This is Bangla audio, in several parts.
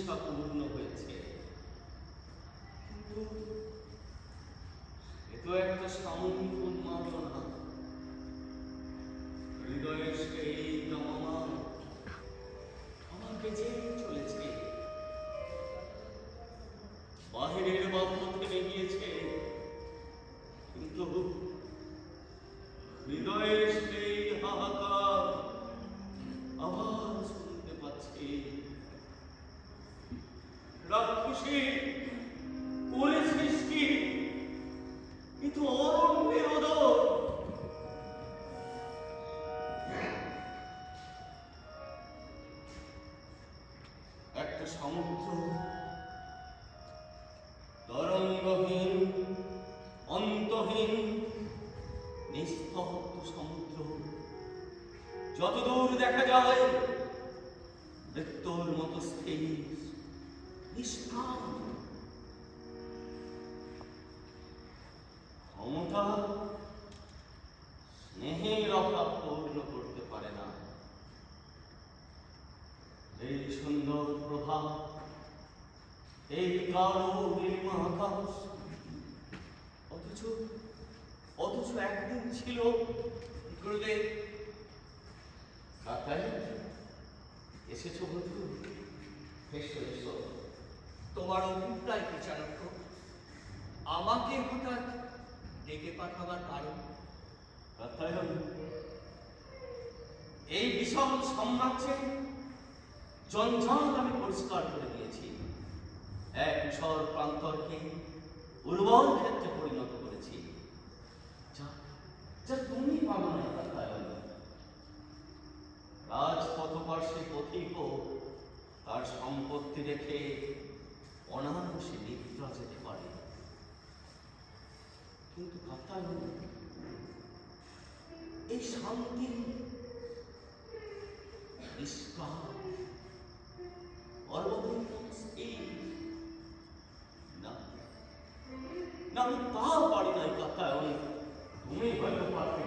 নেশা পূর্ণ হয়েছে। কিন্তু একটা উন্মাদনা। আমার বেঁচে চলেছে। বাহিরের গিয়েছে কিন্তু সেই হাহাকার she ক্ষমতা স্নেহের অভাব পূর্ণ করতে পারে না। এই সুন্দর প্রভাব, এই আকাশ, অথচ অথচ একদিন ছিল গুরুদেব। কাকাই, এসেছ বন্ধু? এসো এসো। তোমার অভিপ্রায় কি কারণ। কাকায়ন এই বিশাল সাম্রাজ্যে জঞ্জাল আমি পরিষ্কার করে দিয়েছি। এক ঈশ্বর প্রান্তরকে উর্বর ক্ষেত্রে পরিণত করেছি। যা তুমি পাবো না কাকায়ন রাজপথপার্শ্বে পথিক তার সম্পত্তি রেখে অনায়াসে নিদ্রা যেতে পারে। কিন্তু কাকায়ন এই শান্তি নিষ্কাম অর্বদীন এই না না, আমি তা পারি নাই কাকায়ন তুমি হয়তো পারবে।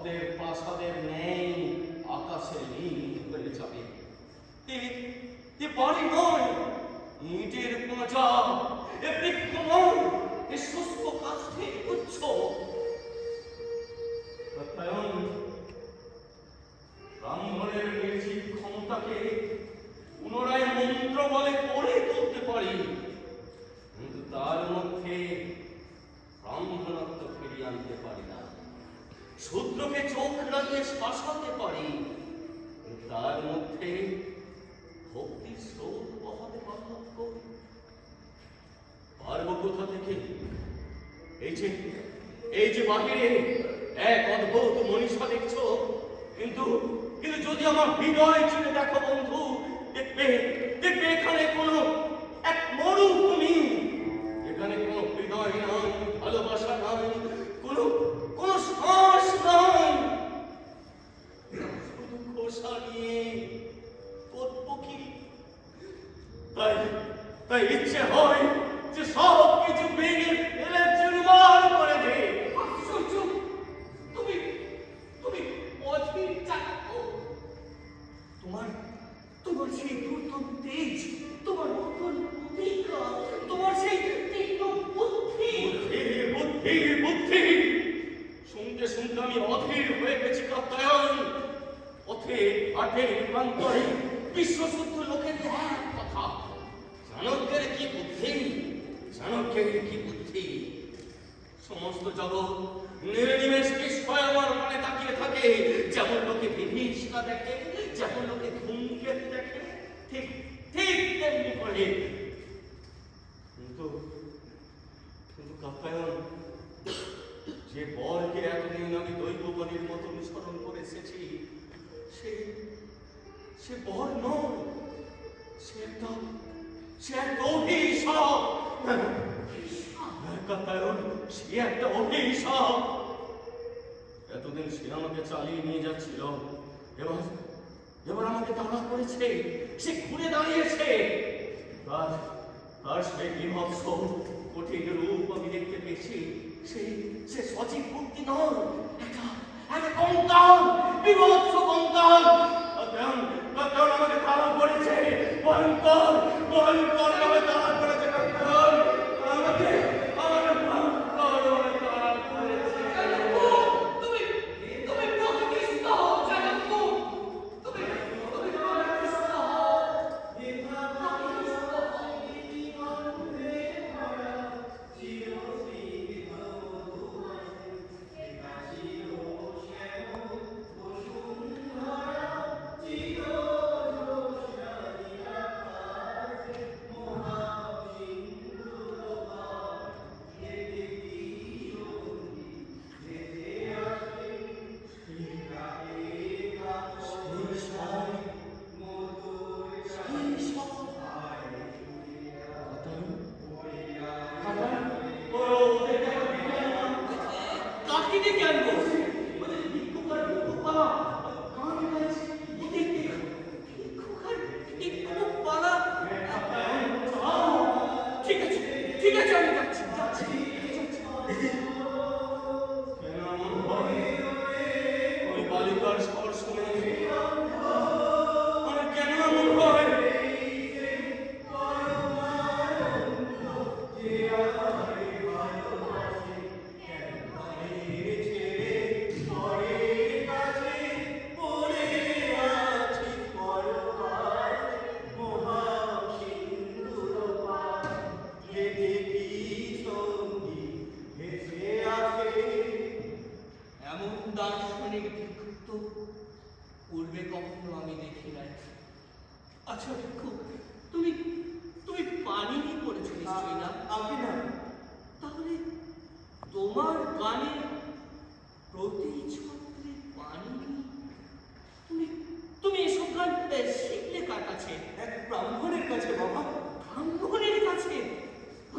স্বপ্নের প্রাসাদের ন্যায় আকাশে হয়ে যাবে। বাড়ি নয়, ইটের পাঁচা এ বৃক্ষ নয়, এ শুষ্ক কাষ্ঠের গুচ্ছ শূদ্রকে চোখ লাগিয়ে শাসাতে পারি, তার মধ্যে ভক্তির স্রোত বহাতে পারব কোথা থেকে? এই যে এই যে বাহিরে এক অদ্ভুত মনীষা দেখছ, কিন্তু কিন্তু যদি আমার হৃদয় ছেড়ে দেখো বন্ধু, দেখবে দেখবে এখানে কোনো এক মরুভূমি তোমার তোমার সেই নতুন তেজ, তোমার নতুন তোমার সেই তীক্ষ্ণ বুদ্ধি। বুদ্ধি বুদ্ধি শুনতে শুনতে আমি অধীর হয়ে গেছি কাত্তায়ন পথে, ঘাটে রূপান্তরে বিশ্বশুদ্ধ লোকের কথা। চাণক্যের কি বুদ্ধি? চাণক্যের কি বুদ্ধি? সমস্ত জগৎ নির্নিমেষ বিস্ময় আমার মনে তাকিয়ে থাকে। যেমন লোকে বিভীষিকা দেখে, যেমন লোকে এসেছি। সে সে বর নয়, সে সে একটা সে এতদিন সে আমাকে চালিয়ে নিয়ে যাচ্ছিল। এবার এবার আমাকে তাড়া করেছে। সে ঘুরে দাঁড়িয়েছে। তার সে বিভৎস কঠিন রূপ আমি দেখতে পেয়েছি। সে সে সজীব মূর্তি নয় একটা একটা কঙ্কাল বিভৎস কঙ্কাল। আমাকে তাড়া করেছে। ভয়ঙ্কর ভয়ঙ্কর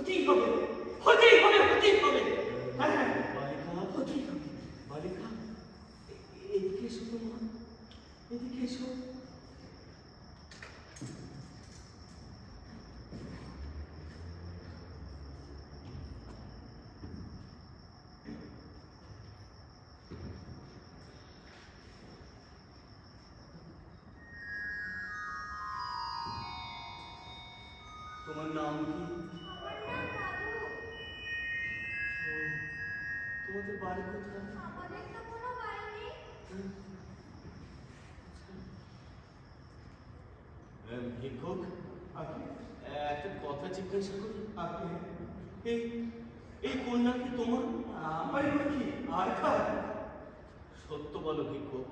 হতেই হবে। হতেই হবে হতেই হবে। হ্যাঁ হ্যাঁ। বালিকা, হতেই হবে। বালিকা, এদিকে এসো তোমার, এদিকে এসো। তোমার নাম কি? তোমাদের বাড়ি কোথায়? আমাদের তো কোনো বাড়ি নেই। এম, ভিক্ষুক? আপনি একটা কথা জিজ্ঞাসা করি। আপনি এই এই কন্যা কি তোমার? আমার কি? আর কার? সত্য বলো ভিক্ষুক।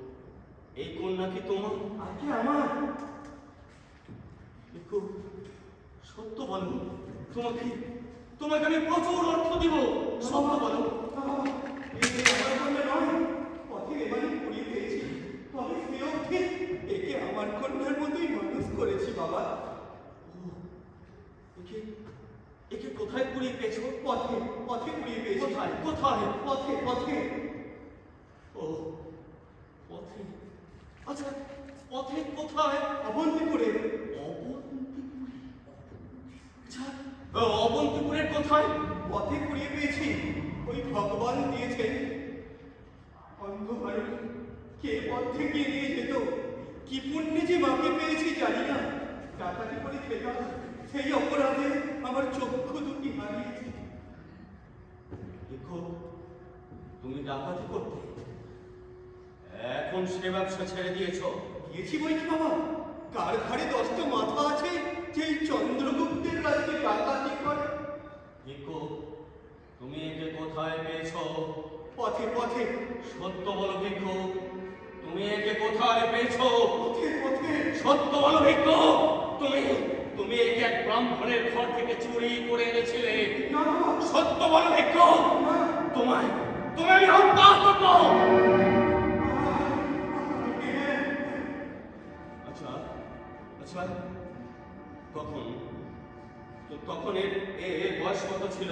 এই কন্যা কি তোমার? আগে আমার? ভিক্ষুক সত্য বলো। তোমাকে তোমাকে আমি প্রচুর অর্থ দিব। সত্য বলো। বাবা, একে একে কোথায় কুড়িয়ে পেয়েছ পথে পথে পেয়েছি কোথায় কোথায় পথে পথে ও পথে আচ্ছা পথে কোথায় অবন্তিপুরে অবন্তিপুরে আচ্ছা অবন্তিপুরের কোথায় পথে কুড়িয়ে পেয়েছি ওই ভগবান দিয়েছেন। অন্ধকার কে পথ থেকে নিয়ে যেত? কি পুণ্যে যে মাকে পেয়েছি জানি না। ডাকাতি করে খেতাম। সেই অপরাধে আমার চক্ষু দুটি হারিয়েছি। দেখো তুমি ডাকাতি করতে। এখন সে ব্যবসা ছেড়ে দিয়েছ। দিয়েছি বই কি বাবা? কার ঘাড়ে দশটা মাথা আছে? যে চন্দ্রগুপ্তের রাজ্যে ডাকাতি করে। দেখো তুমি একে কোথায় পেয়েছ? পথে পথে। সত্য বলো ভিক্ষ। তুমি একে কোথায় পেয়েছ? পথে পথে। সত্য বলো ভিক্ষ। তুমি তুমি একে এক ব্রাহ্মণের ঘর থেকে চুরি করে এনেছিলে। সত্য বলো ভিক্ষ। তোমায় তুমি আমি হত্যা করব। আচ্ছা আচ্ছা তখন তো তখন এর বয়স কত ছিল?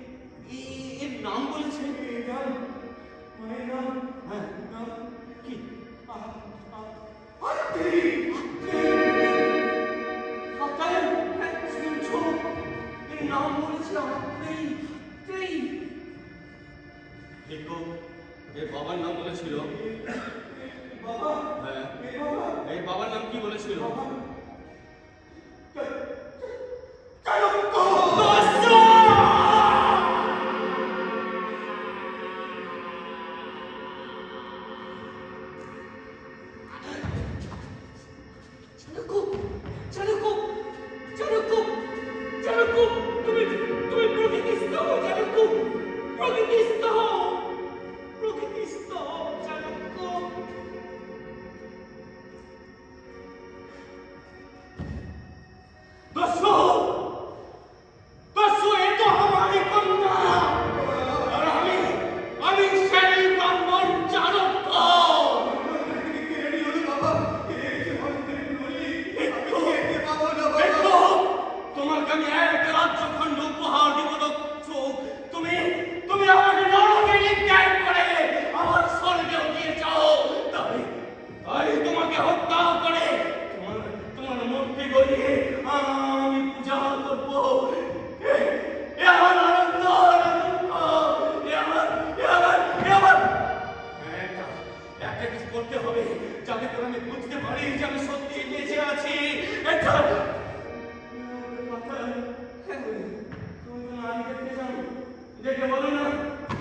দেখে বলো না,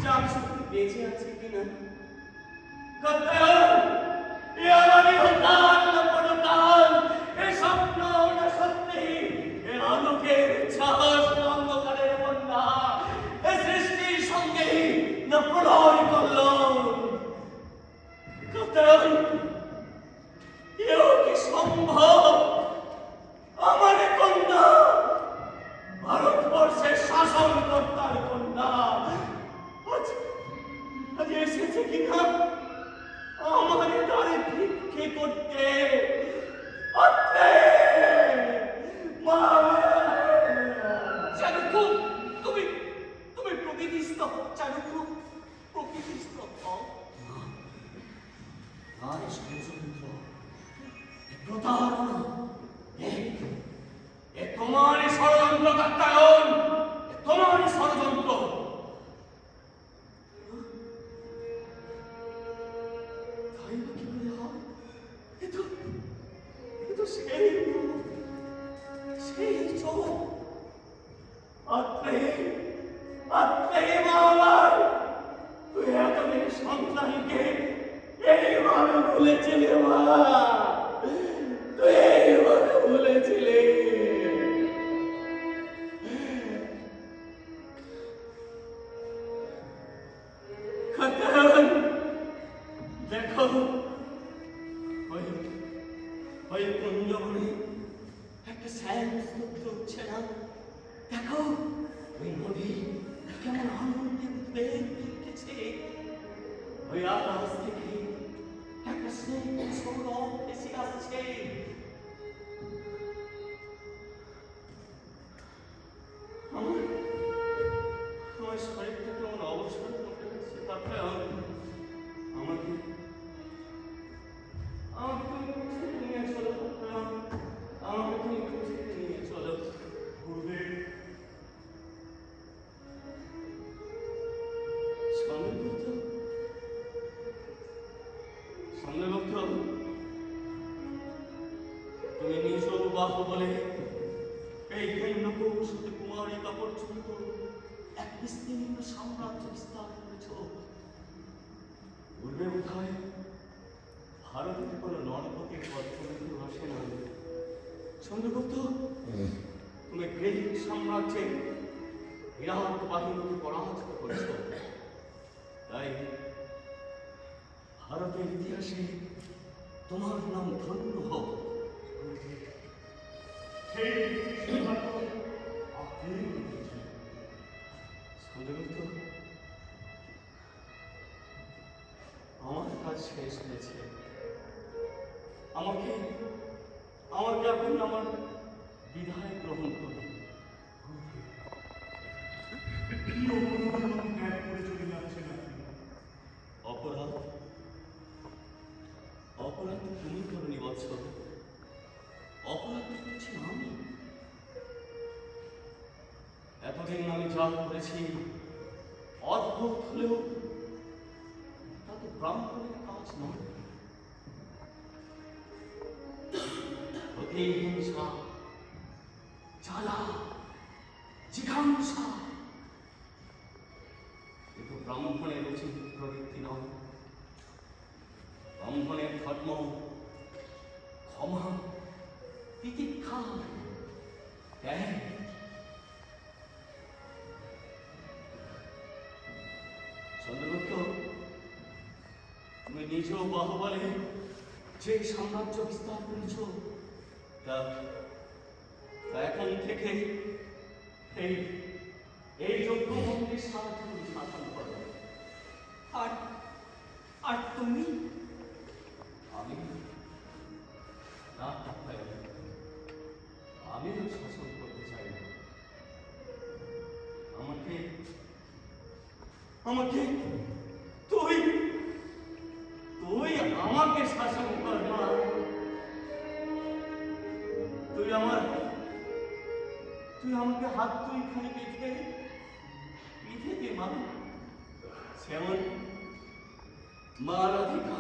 যে আমি সত্যি বেঁচে আছি কিনা এ আমারই হতাশ না কোনো কাল, এ সত্যি, এ আলোকের সঙ্গে না প্রলয় করল কারণ কি সম্ভব? আমার কন্যা, ভারতবর্ষের শাসন কর্তার আজ এসেছে কিনা? আমার দ্বারে ভিক্ষে করতে। দিয়েছেন বোধহয় ভারতের কোনো নরপতির পত্রবিন্দু আসে না চন্দ্রগুপ্ত তুমি গ্রিক সাম্রাজ্যের বিরাট বাহিনীকে পরাজিত করেছ। তাই ভারতের ইতিহাসে তোমার নাম ধন্য হোক। সেই আপনি চন্দ্রগুপ্ত শেষ হয়েছে। আমাকে আমাকে এখন আমার বিদায় গ্রহণ করুন। অপরাধ অপরাধ? তুমি করনি বৎস অপরাধ করছি আমি। এতদিন আমি যা করেছি অদ্ভুত হলেও নয় প্রতিহিংসা জ্বালা জিঘাংসা কিন্তু ব্রাহ্মণের উচিত প্রবৃত্তি নয়। ব্রাহ্মণের ধর্ম ক্ষমা তিতিক্ষা ত্যাগ। নিজ বাহুবলে। যে সাম্রাজ্য বিস্তার করেছ তা এখন থেকে এই এই যজ্ঞ মন্দির সাহায্য তুমি শাসন করো। আর আর তুমি? আমি? না আমিও শাসন করতে চাই না। আমাকে আমাকে আমাকে শাসন কর না তুই আমার তুই আমাকে হাত তুই খালি বেঁধে বেঁধে দে, মা। যেমন মা রাধিকা,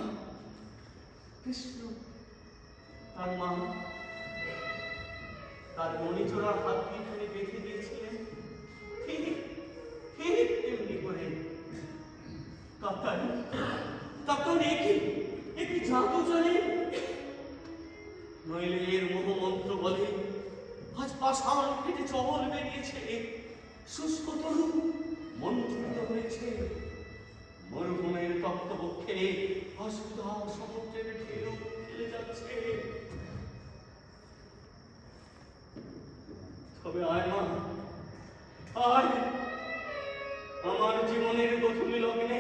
কৃষ্ণ, তার মা। তার মণিচোরার হাত পিছনে বেঁধে দিয়েছিলেন। ঠিক ঠিক তেমনি করে। কাপ্তান একই একই জাদু জানে নইলে এর মোহমন্ত্র বলে, আজ পাষাণ কেটে চবল বেরিয়েছে। শুষ্ক তরু মন্ত্রিত হয়েছে। মরুভূমির তপ্তবক্ষে অসুধা সমুদ্রের ঢেউ খেলে যাচ্ছে। তবে আয় মা, আয়। আমার জীবনের গধূলি লগ্নে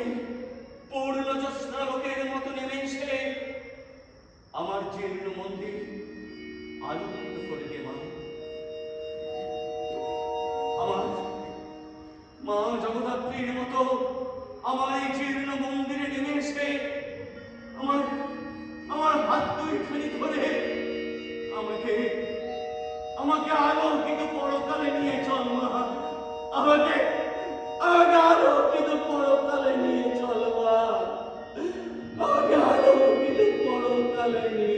পূর্ণ জ্যোৎস্না লোকের মতো নেমে এসে আমার জীর্ণ মন্দির আনন্দ করে মা আমার মা জগদ্ধাত্রীর মতো আমার এই জীর্ণ মন্দিরে নেমে এসে আমার আমার হাত দুইখানি ধরে আমাকে আমাকে আলোকিত পরকালে নিয়ে চল মা। আমাকে আমাকে আলোকিত পরকালে নিয়ে চল মা। পরকালে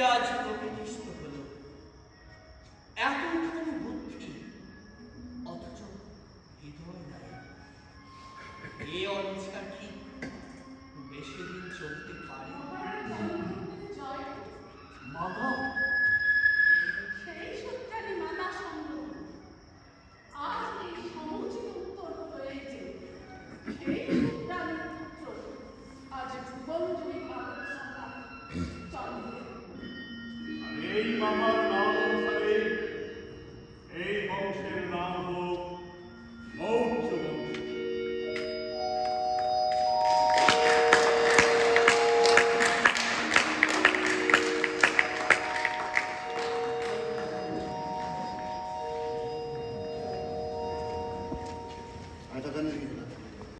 India